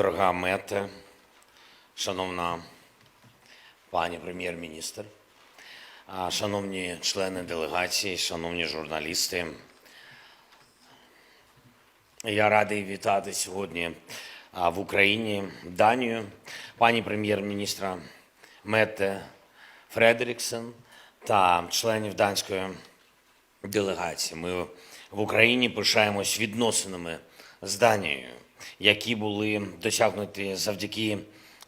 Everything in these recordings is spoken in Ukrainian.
Дорога Мете, шановна пані прем'єр-міністр, шановні члени делегації, шановні журналісти, я радий вітати сьогодні в Україні Данію, пані прем'єр-міністра Мете Фредеріксен та членів данської делегації. Ми в Україні пишаємось відносинами з Данією, які були досягнуті завдяки,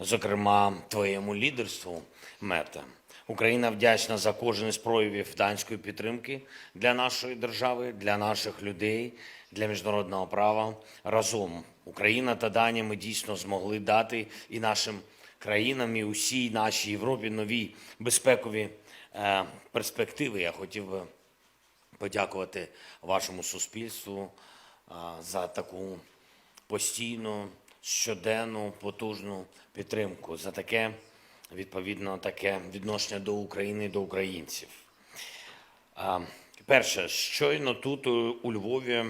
зокрема, твоєму лідерству, Мета. Україна вдячна за кожен із проявів данської підтримки для нашої держави, для наших людей, для міжнародного права. Разом Україна та Данія ми дійсно змогли дати і нашим країнам, і усій нашій Європі нові безпекові е, перспективи. Я хотів би подякувати вашому суспільству а, за таку постійну, щоденну, потужну підтримку, за таке, відповідно, таке відношення до України, до українців. Перше, щойно тут у Львові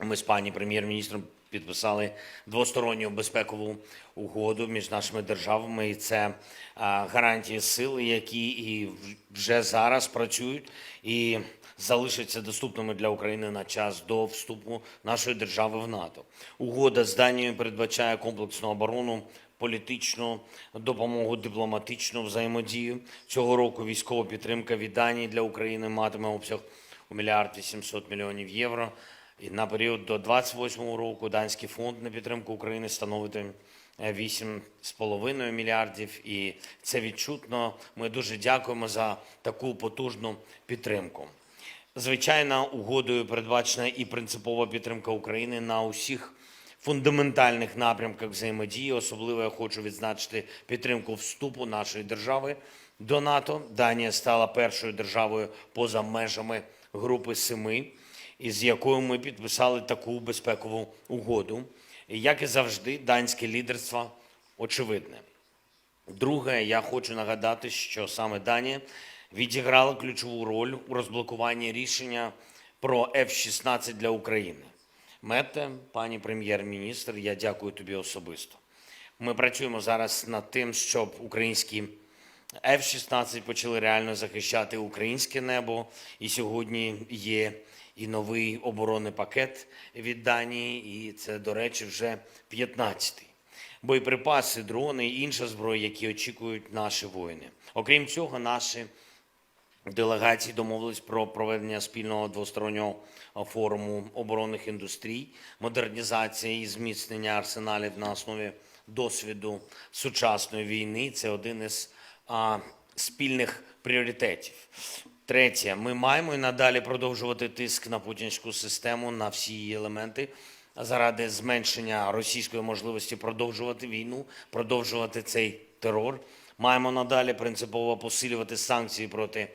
ми з пані прем'єр-міністром підписали двосторонню безпекову угоду між нашими державами, і це гарантії сили, які і вже зараз працюють і залишаться доступними для України на час до вступу нашої держави в НАТО. Угода з Данією передбачає комплексну оборону. Політичну допомогу, дипломатичну взаємодію цього року. Військова підтримка від Данії для України матиме обсяг у мільярд 800 мільйонів євро. І на період до 28 року данський фонд на підтримку України становитиме 8,5 мільярдів. І це відчутно. Ми дуже дякуємо за таку потужну підтримку. Звичайно, угодою передбачена і принципова підтримка України на усіх фундаментальних напрямках взаємодії. Особливо я хочу відзначити підтримку вступу нашої держави до НАТО. Данія стала першою державою поза межами групи семи, із якою ми підписали таку безпекову угоду. Як і завжди, данське лідерство очевидне. Друге, я хочу нагадати, що саме Данія відіграла ключову роль у розблокуванні рішення про F-16 для України. Мете, пані прем'єр-міністр, я дякую тобі особисто. Ми працюємо зараз над тим, щоб українські F-16 почали реально захищати українське небо. І сьогодні є і новий оборонний пакет від Данії, і це, до речі, вже 15-й боєприпаси, дрони і інша зброя, які очікують наші воїни. Окрім цього, наші делегації домовились про проведення спільного двостороннього форуму оборонних індустрій, модернізація і зміцнення арсеналів на основі досвіду сучасної війни. Це один із а, спільних пріоритетів. Третє, ми маємо і надалі продовжувати тиск на путінську систему на всі її елементи заради зменшення російської можливості продовжувати війну, продовжувати цей терор. Маємо надалі принципово посилювати санкції проти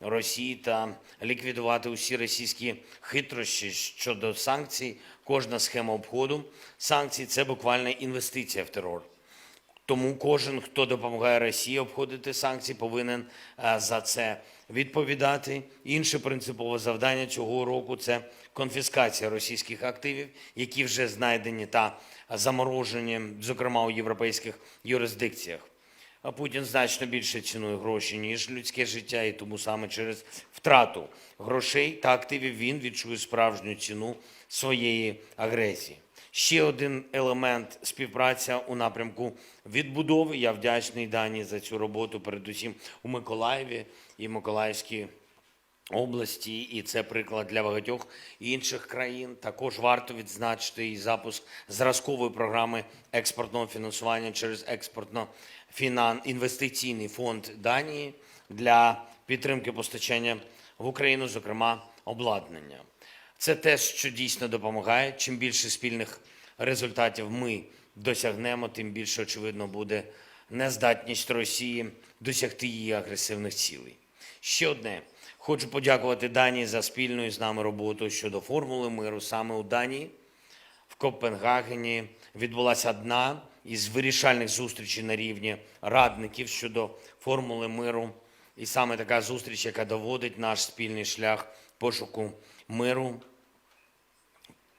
Росії та ліквідувати усі російські хитрощі щодо санкцій. Кожна схема обходу санкцій це буквально інвестиція в терор. Тому кожен, хто допомагає Росії обходити санкції, повинен е, за це відповідати. Інше принципове завдання цього року це конфіскація російських активів, які вже знайдені та заморожені, зокрема у європейських юрисдикціях. А Путін значно більше цінує гроші, ніж людське життя, і тому саме через втрату грошей та активів він відчує справжню ціну своєї агресії. Ще один елемент співпраця у напрямку відбудови. Я вдячний Данії за цю роботу, передусім у Миколаєві і Миколаївській області, і це приклад для багатьох інших країн. Також варто відзначити і запуск зразкової програми експортного фінансування через експортно інвестиційний фонд Данії для підтримки постачання в Україну, зокрема обладнання. Це те, що дійсно допомагає. Чим більше спільних результатів ми досягнемо, тим більше очевидно буде нездатність Росії досягти її агресивних цілей. Ще одне. Хочу подякувати Данії за спільну з нами роботу щодо формули миру. Саме у Данії в Копенгагені відбулася одна із вирішальних зустрічей на рівні радників щодо формули миру. І саме така зустріч, яка доводить наш спільний шлях пошуку миру,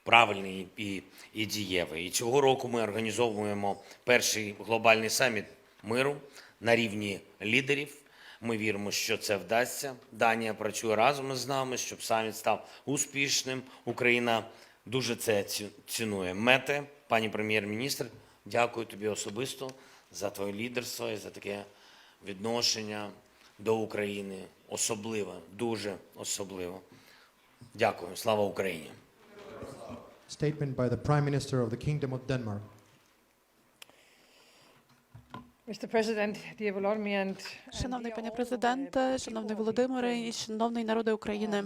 правильний і, і дієвий. І цього року ми організовуємо перший глобальний саміт миру на рівні лідерів. Ми віримо, що це вдасться. Данія працює разом із нами, щоб саміт став успішним. Україна дуже це цінує. Мете, пані прем'єр-міністр, дякую тобі особисто за твоє лідерство і за таке відношення до України. Особливо, дуже особливо. Дякую. Слава Україні! Statement by the Prime Minister of the Kingdom of Denmark. Mr. President, dear Volodymyr and and Шановний dear пане президенте, шановний Володимире і шановний народи України.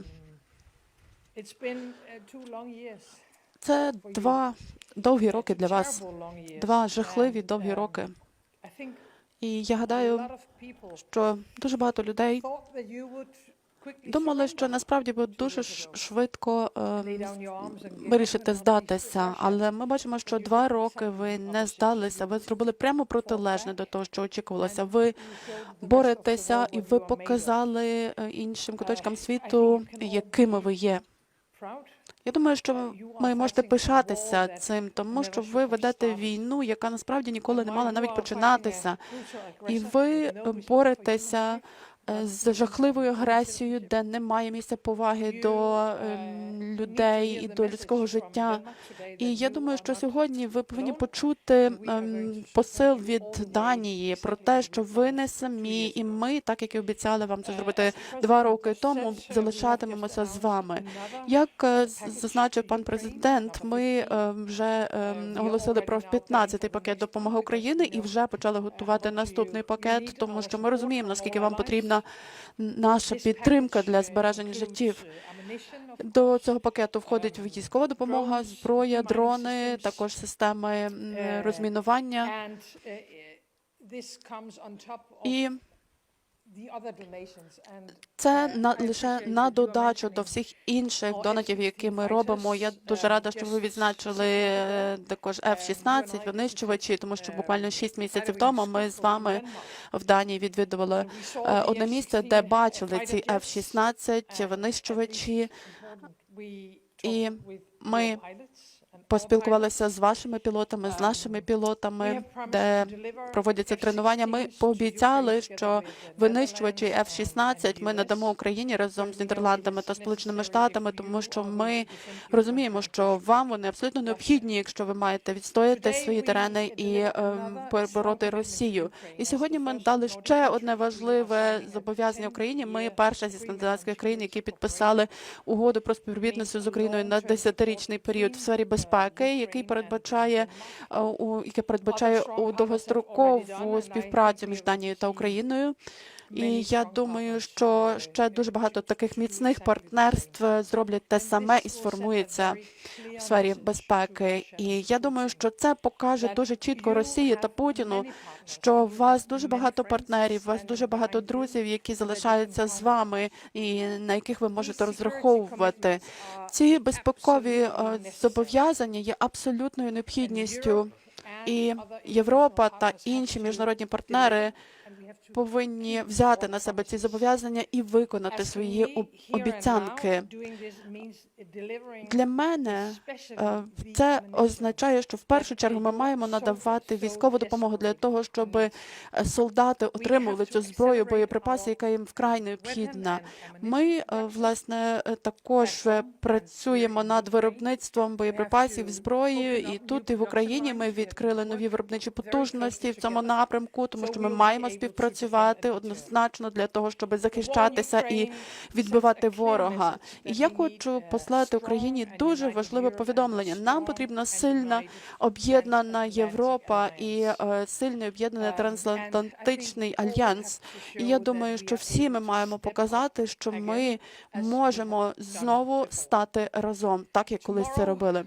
Це два довгі роки для вас, два жахливі довгі роки. І я гадаю, що дуже багато людей думали, що насправді ви дуже швидко ем, вирішите здатися. Але ми бачимо, що два роки ви не здалися. Ви зробили прямо протилежне до того, що очікувалося. Ви боретеся і ви показали е, іншим куточкам світу, якими ви є. Я думаю, що ми можете пишатися цим, тому що ви ведете війну, яка насправді ніколи не мала навіть починатися. І ви боретеся з жахливою агресією, де немає місця поваги до ем, людей і до людського життя. І я думаю, що сьогодні ви повинні почути ем, посил від Данії про те, що ви не самі, і ми, так як і обіцяли вам це зробити два роки тому, залишатимемося з вами. Як е, зазначив пан президент, ми е, вже е, оголосили про 15-й пакет допомоги України і вже почали готувати наступний пакет, тому що ми розуміємо, наскільки вам потрібна наша підтримка для збереження життів. До цього пакету входить військова допомога, зброя, дрони, також системи розмінування. І це на лише на додачу до всіх інших донатів, які ми робимо. Я дуже рада, що ви відзначили е, також F-16 винищувачі, тому що буквально 6 місяців тому ми з вами в Данії відвідували е, одне місце, де бачили ці F-16 винищувачі. І ми Поспілкувалися з вашими пілотами, з нашими пілотами, де проводяться тренування. Ми пообіцяли, що винищувачі F-16 ми надамо Україні разом з Нідерландами та Сполученими Штатами, тому що ми розуміємо, що вам вони абсолютно необхідні, якщо ви маєте відстояти свої терени і ем, перебороти Росію. І сьогодні ми дали ще одне важливе зобов'язання Україні. Ми перша зі скандинавських країн, які підписали угоду про співробітництво з Україною на десятирічний період в сфері безпеки, який передбачає е, у яке передбачає у довгострокову співпрацю між Данією та Україною. І я думаю, що ще дуже багато таких міцних партнерств зроблять те саме і сформується в сфері безпеки. І я думаю, що це покаже дуже чітко Росії та Путіну, що у вас дуже багато партнерів, у вас дуже багато друзів, які залишаються з вами, і на яких ви можете розраховувати. Ці безпекові е, зобов'язання є абсолютною необхідністю. І Європа та інші міжнародні партнери повинні взяти на себе ці зобов'язання і виконати свої об- обіцянки. Для мене е, це означає, що в першу чергу ми маємо надавати військову допомогу для того, щоб е, солдати отримували цю зброю, боєприпаси, яка їм вкрай необхідна. Ми е, власне також працюємо над виробництвом боєприпасів зброї, і тут і в Україні ми відкрили нові виробничі потужності в цьому напрямку, тому що ми маємо співпрацювати однозначно для того, щоб захищатися і відбивати ворога. І я хочу послати Україні дуже важливе повідомлення. Нам потрібна сильна об'єднана Європа і е, сильний об'єднаний трансатлантичний альянс. І я думаю, що всі ми маємо показати, що ми можемо знову стати разом, так як колись це робили.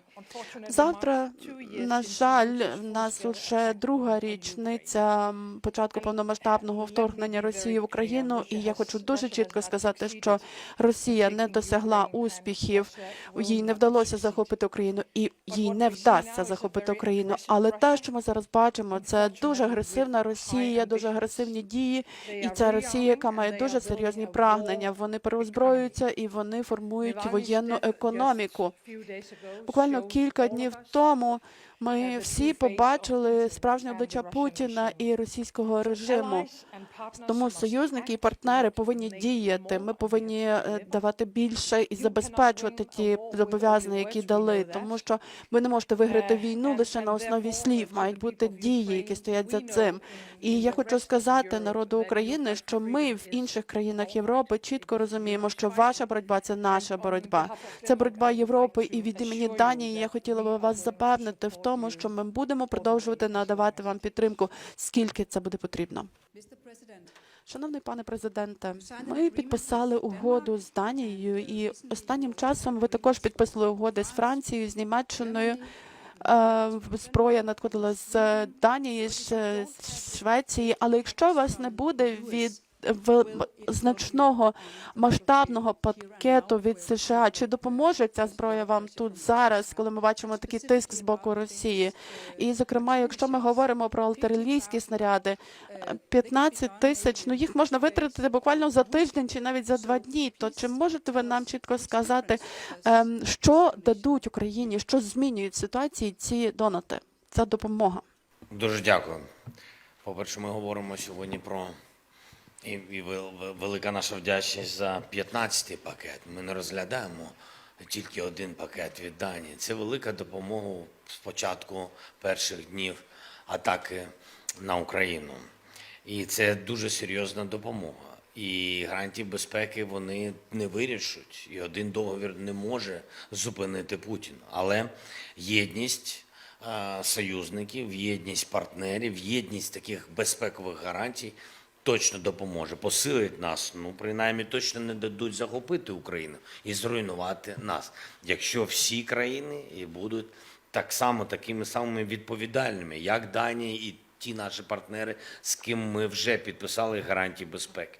Завтра, на жаль, в нас уже друга річниця початку повномасштабного вторгнення Росії в Україну, і я хочу дуже чітко сказати, що Росія не досягла успіхів, їй не вдалося захопити Україну, і їй не вдасться захопити Україну. Але те, що ми зараз бачимо, це дуже агресивна Росія, дуже агресивні дії, і ця Росія, яка має дуже серйозні прагнення. Вони переозброюються і вони формують воєнну економіку. Буквально кілька днів тому ми всі побачили справжнє обличчя Путіна і російського режиму. Тому союзники і партнери повинні діяти. Ми повинні е, давати більше і забезпечувати ті зобов'язання, які дали, тому що ви не можете виграти війну лише на основі слів. Мають бути дії, які стоять за цим. І я хочу сказати народу України, що ми в інших країнах Європи чітко розуміємо, що ваша боротьба це наша боротьба. Це боротьба Європи і від імені Данії. Я хотіла би вас запевнити в тому, що ми будемо продовжувати надавати вам підтримку, скільки це буде потрібно. Шановний пане президенте, ми підписали угоду з Данією, і останнім часом ви також підписали угоди з Францією, з Німеччиною. Е, Зброя надходила з Данії, з Швеції. Але якщо вас не буде від значного масштабного пакету від США, чи допоможе ця зброя вам тут зараз, коли ми бачимо такий тиск з боку Росії? І, зокрема, якщо ми говоримо про артилерійські снаряди, е, 15 тисяч, ну їх можна витратити буквально за тиждень чи навіть за два дні. То чи можете ви нам чітко сказати, ем, що дадуть Україні, що змінюють ситуації ці донати, ця допомога? Дуже дякую. По-перше, ми говоримо сьогодні про і, і вел- вел- велика наша вдячність за 15-й пакет. Ми не розглядаємо тільки один пакет від Данії. Це велика допомога з початку перших днів атаки на Україну. І це дуже серйозна допомога. І гарантії безпеки вони не вирішуть. І один договір не може зупинити Путін. Але єдність союзників, єдність партнерів, єдність таких безпекових гарантій точно допоможе, посилить нас. Ну, принаймні, точно не дадуть захопити Україну і зруйнувати нас, якщо всі країни і будуть так само такими самими відповідальними, як Данія і ті наші партнери, з ким ми вже підписали гарантії безпеки.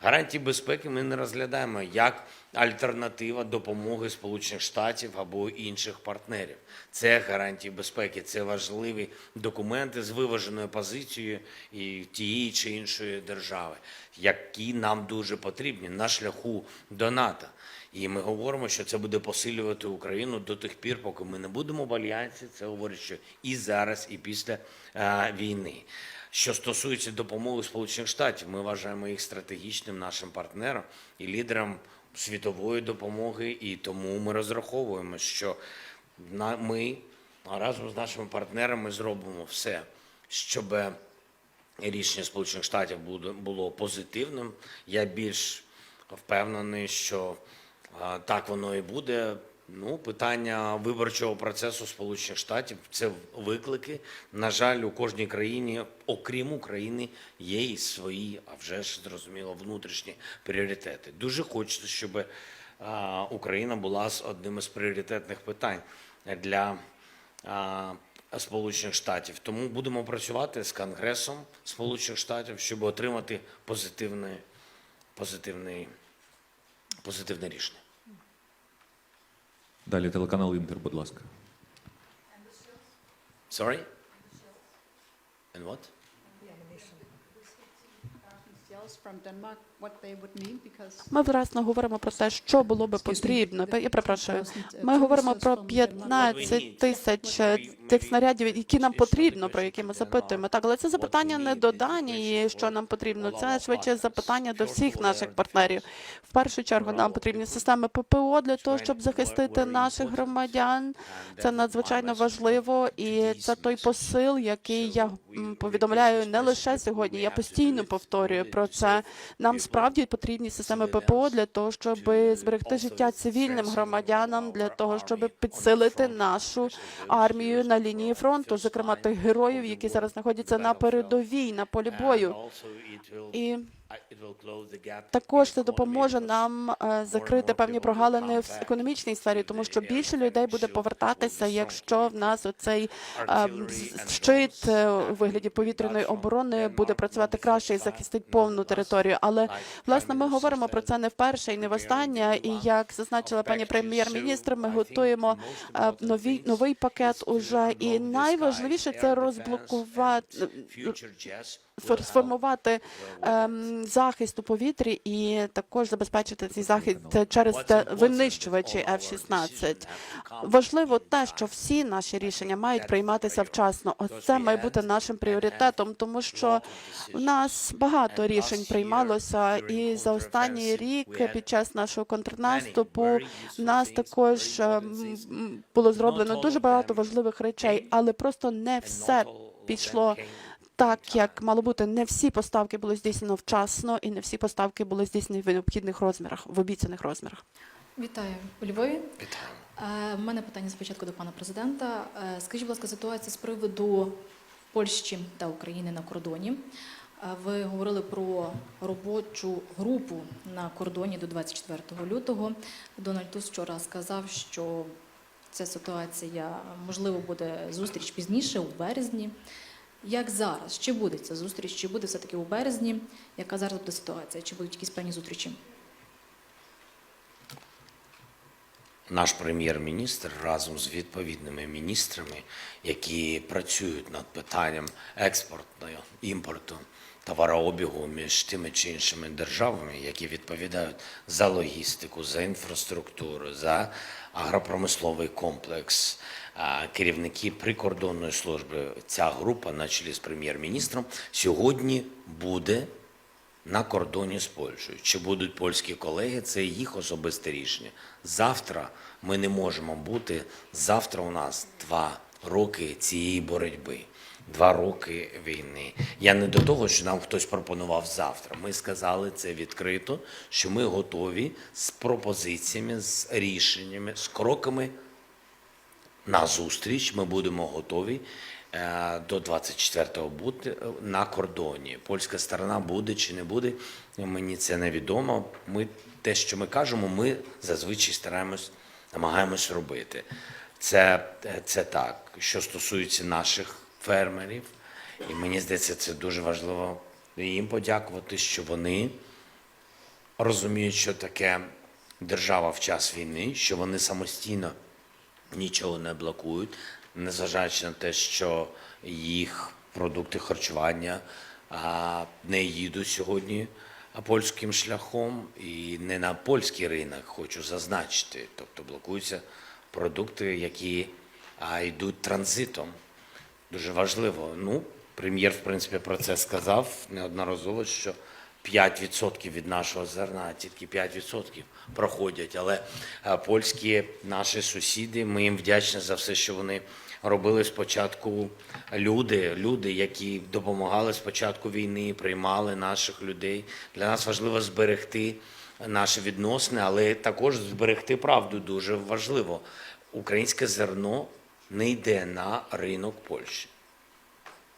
Гарантії безпеки ми не розглядаємо як альтернатива допомоги Сполучених Штатів або інших партнерів. Це гарантії безпеки, це важливі документи з виваженою позицією і тієї чи іншої держави, які нам дуже потрібні на шляху до НАТО. І ми говоримо, що це буде посилювати Україну до тих пір, поки ми не будемо в альянсі. Це говорить, що і зараз, і після е, війни. Що стосується допомоги Сполучених Штатів, ми вважаємо їх стратегічним нашим партнером і лідером світової допомоги, і тому ми розраховуємо, що ми разом з нашими партнерами зробимо все, щоб рішення Сполучених Штатів було позитивним. Я більш впевнений, що так воно і буде. Ну, питання виборчого процесу Сполучених Штатів це виклики. На жаль, у кожній країні, окрім України, є і свої, а вже ж зрозуміло, внутрішні пріоритети. Дуже хочеться, щоб Україна була з одним із пріоритетних питань для Сполучених Штатів. Тому будемо працювати з Конгресом Сполучених Штатів, щоб отримати позитивне, позитивне, позитивне рішення. Далі телеканал Інтер, будь ласка. Sorry? And what? Shells from Denmark, Ми власне говоримо про те, що було би потрібно. Я перепрошую. Ми говоримо про 15 тисяч е, тих снарядів, які нам потрібно, про які ми запитуємо. Так, але це запитання не до Данії, що нам потрібно. Це швидше запитання до всіх наших партнерів. В першу чергу нам потрібні системи ППО для того, щоб захистити наших громадян. Це надзвичайно важливо, і це той посил, який я повідомляю не лише сьогодні. Я постійно повторюю про це. Нам справді потрібні системи ППО для того, щоб зберегти життя цивільним громадянам, для того, щоб підсилити нашу армію на лінії фронту, зокрема тих героїв, які зараз знаходяться на передовій, на полі бою. І Також це допоможе нам е, закрити певні прогалини в економічній сфері, тому що більше людей буде повертатися, якщо в нас оцей е, щит е, у вигляді повітряної оборони буде працювати краще і захистить повну територію. Але власне ми говоримо про це не вперше і не востаннє. І як зазначила пані прем'єр-міністр, ми готуємо новий новий пакет уже. І найважливіше це розблокувати сформувати ем, захист у повітрі і також забезпечити цей захист через те винищувачі F-16. Важливо те, що всі наші рішення мають прийматися вчасно. Ось це має бути нашим пріоритетом, тому що в нас багато рішень приймалося, і за останній рік під час нашого контрнаступу в нас також ем, було зроблено дуже багато важливих речей, але просто не все пішло так, як мало бути. Не всі поставки були здійснено вчасно, і не всі поставки були здійснені в необхідних розмірах, в обіцяних розмірах. Вітаю у Львові. Е, У мене питання спочатку до пана президента. Е, Скажіть, будь ласка, ситуація з приводу Польщі та України на кордоні. Е, Ви говорили про робочу групу на кордоні до 24 лютого. Дональд Туск вчора сказав, що ця ситуація можливо буде зустріч пізніше у березні. Як зараз? Чи буде ця зустріч? Чи буде все-таки у березні? Яка зараз буде ситуація? Чи будуть якісь певні зустрічі? Наш прем'єр-міністр разом з відповідними міністрами, які працюють над питанням експортного імпорту товарообігу між тими чи іншими державами, які відповідають за логістику, за інфраструктуру, за агропромисловий комплекс, керівники прикордонної служби. Ця група, на чолі з прем'єр-міністром, сьогодні буде на кордоні з Польщею. Чи будуть польські колеги, це їх особисте рішення. Завтра ми не можемо бути. Завтра у нас два роки цієї боротьби, два роки війни. Я не до того, що нам хтось пропонував завтра. Ми сказали це відкрито, що ми готові з пропозиціями, з рішеннями, з кроками на зустріч. Ми будемо готові е, до 24-го бути е, на кордоні. Польська сторона буде чи не буде, мені це невідомо. Ми те, що ми кажемо, ми зазвичай стараємось, намагаємось робити. Це, е, це так. Що стосується наших фермерів, і мені здається, це дуже важливо їм подякувати, що вони розуміють, що таке держава в час війни, що вони самостійно нічого не блокують, незважаючи на те, що їх продукти харчування не їдуть сьогодні польським шляхом і не на польський ринок, хочу зазначити. Тобто блокуються продукти, які йдуть транзитом. Дуже важливо. Ну, прем'єр, в принципі, про це сказав неодноразово, що 5% від нашого зерна, тільки 5% проходять. Але е, польські наші сусіди, ми їм вдячні за все, що вони робили спочатку. Люди, люди, які допомагали спочатку війни, приймали наших людей. Для нас важливо зберегти наші відносини, але також зберегти правду дуже важливо. Українське зерно не йде на ринок Польщі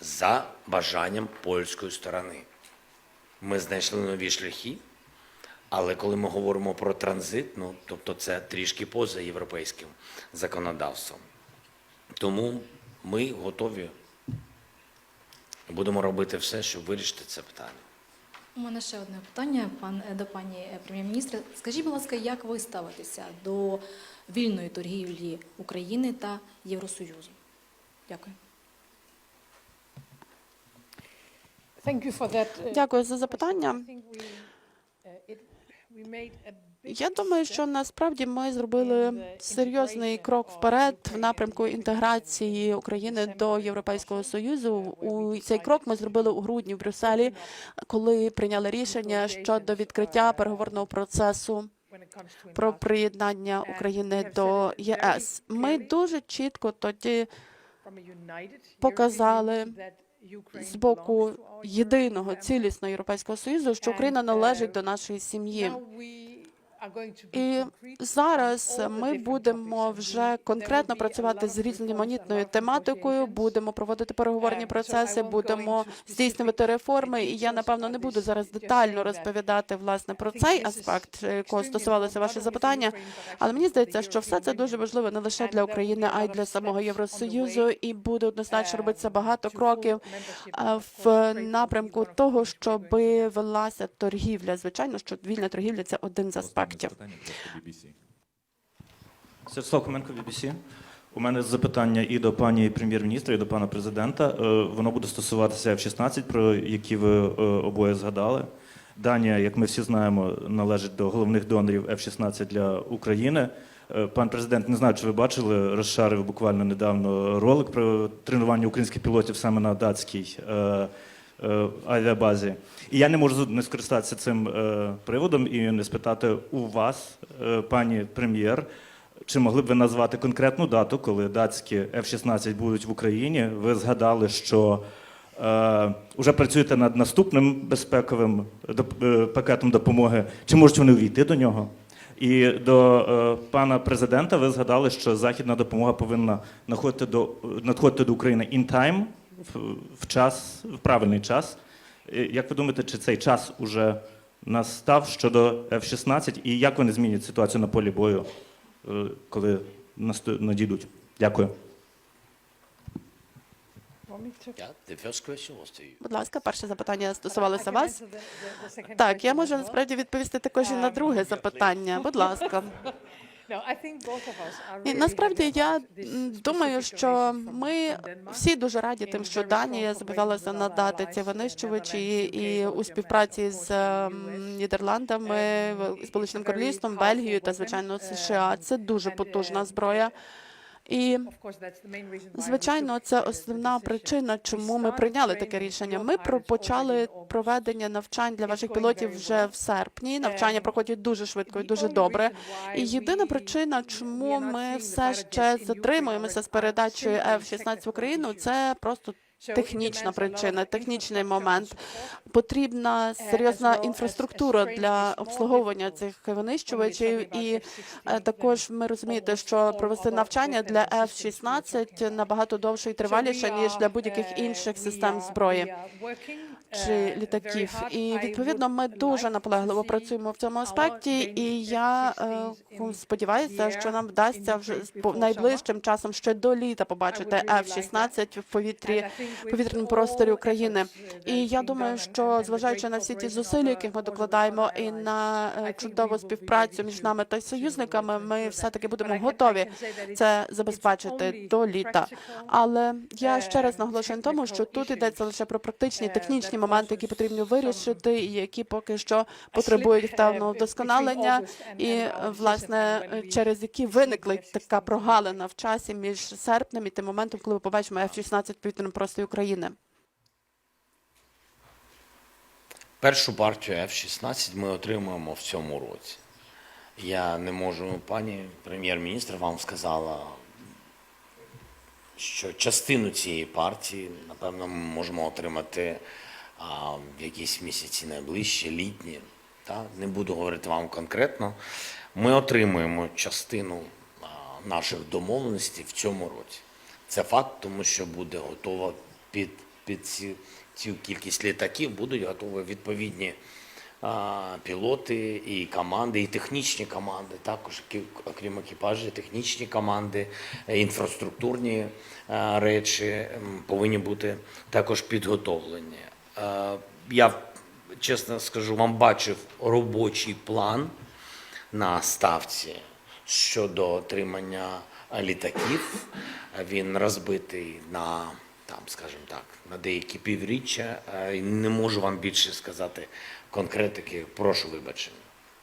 за бажанням польської сторони. Ми знайшли нові шляхи, але коли ми говоримо про транзит, ну тобто це трішки поза європейським законодавством. Тому ми готові будемо робити все, щоб вирішити це питання. У мене ще одне питання пан е, до пані е, прем'єр-міністра. Скажіть, будь ласка, як ви ставитеся до вільної торгівлі України та Євросоюзу? Дякую. Дякую за запитання. Uh, Я думаю, що насправді ми зробили серйозний крок вперед в напрямку інтеграції України до Європейського союзу. У цей крок ми зробили у грудні в Брюсселі, коли прийняли рішення щодо відкриття переговорного процесу про приєднання України до ЄС. Ми дуже чітко тоді показали З боку єдиного цілісного європейського союзу, що Україна належить до нашої сім'ї. І зараз ми будемо вже конкретно працювати з різноманітною тематикою. Будемо проводити переговорні процеси, будемо здійснювати реформи. І я напевно не буду зараз детально розповідати власне про цей аспект, якого стосувалося ваше запитання. Але мені здається, що все це дуже важливо не лише для України, а й для самого Євросоюзу. І буде однозначно uh, робитися багато кроків Of в напрямку того, щоб велася торгівля. Звичайно, що вільна торгівля це один з аспектів. Святослав Хоменко, BBC. У мене запитання і до пані прем'єр-міністра, і до пана президента. Е, Воно буде стосуватися F-16, про які ви е, обоє згадали. Данія, як ми всі знаємо, належить до головних донорів F-16 для України. Е, Пан президент, не знаю, чи ви бачили, розшарив буквально недавно ролик про тренування українських пілотів саме на датській авіабазі. І я не можу не скористатися цим е, приводом і не спитати у вас, е, пані прем'єр, чи могли б ви назвати конкретну дату, коли датські F-16 будуть в Україні? Ви згадали, що е, вже працюєте над наступним безпековим доп- е, пакетом допомоги. Чи можуть вони увійти до нього? І до е, пана президента ви згадали, що західна допомога повинна надходити до, надходити до України in time, в, в час, в правильний час. Як ви думаєте, чи цей час уже настав щодо F-16 і як вони змінять ситуацію на полі бою, е, коли надійдуть? Дякую. Будь ласка, перше запитання стосувалося вас. Так, я можу насправді відповісти також і на друге запитання. Будь ласка. І насправді я думаю, що ми всі дуже раді тим, що Данія зобов'язалася надати ці винищувачі і у співпраці з ем. Нідерландами, Um, Сполученим Королівством, Бельгією та звичайно Um, США. Це дуже потужна uh, зброя. І Звичайно, це основна причина, чому ми прийняли таке рішення. Ми почали проведення навчань для ваших пілотів вже в серпні. Навчання проходять дуже швидко і дуже добре. І єдина причина, чому ми все ще затримуємося з передачею simply F-16 в Україну, це просто технічна причина, технічний момент. Потрібна серйозна as- as інфраструктура для обслуговування цих винищувачів. І F-16 е, також ви розумієте, що провести навчання для and F-16 набагато довше і триваліше, ніж для будь-яких uh, інших систем зброї чи літаків. І відповідно ми дуже наполегливо працюємо в цьому аспекті, і я F-16s е, in сподіваюся, що нам вдасться вже найближчим часом ще до літа побачити would really F-16 в повітрі. Повітряному просторі України. І я думаю, що зважаючи на всі ті зусилля, яких ми докладаємо, і на е, чудову співпрацю між нами та союзниками, ми все таки будемо готові це забезпечити до літа. Але я ще раз наголошую на тому, що тут йдеться лише про практичні технічні моменти, які потрібно вирішити, і які поки що потребують певного вдосконалення, і власне через які виникла така прогалина в часі між серпнем і тим моментом, коли ми побачимо F-16 в повітряному просторі України. Першу партію F-16 ми отримуємо в цьому році. Я не можу, пані прем'єр-міністр вам сказала, що частину цієї партії, напевно, ми можемо отримати а, в якісь місяці найближчі, літні. Та? Не буду говорити вам конкретно. Ми отримуємо частину а, наших домовленостей в цьому році. Це факт, тому що буде готова під, під ці, цю кількість літаків, будуть готові відповідні а, пілоти і команди, і технічні команди, також окрім екіпажів, технічні команди, е, інфраструктурні е, речі повинні бути також підготовлені. Е, Я чесно скажу, вам бачив робочий план на ставці щодо отримання літаків. Він розбитий на там, скажімо так, на деякі півріччя. Е, Не можу вам більше сказати конкретики. Прошу вибачення.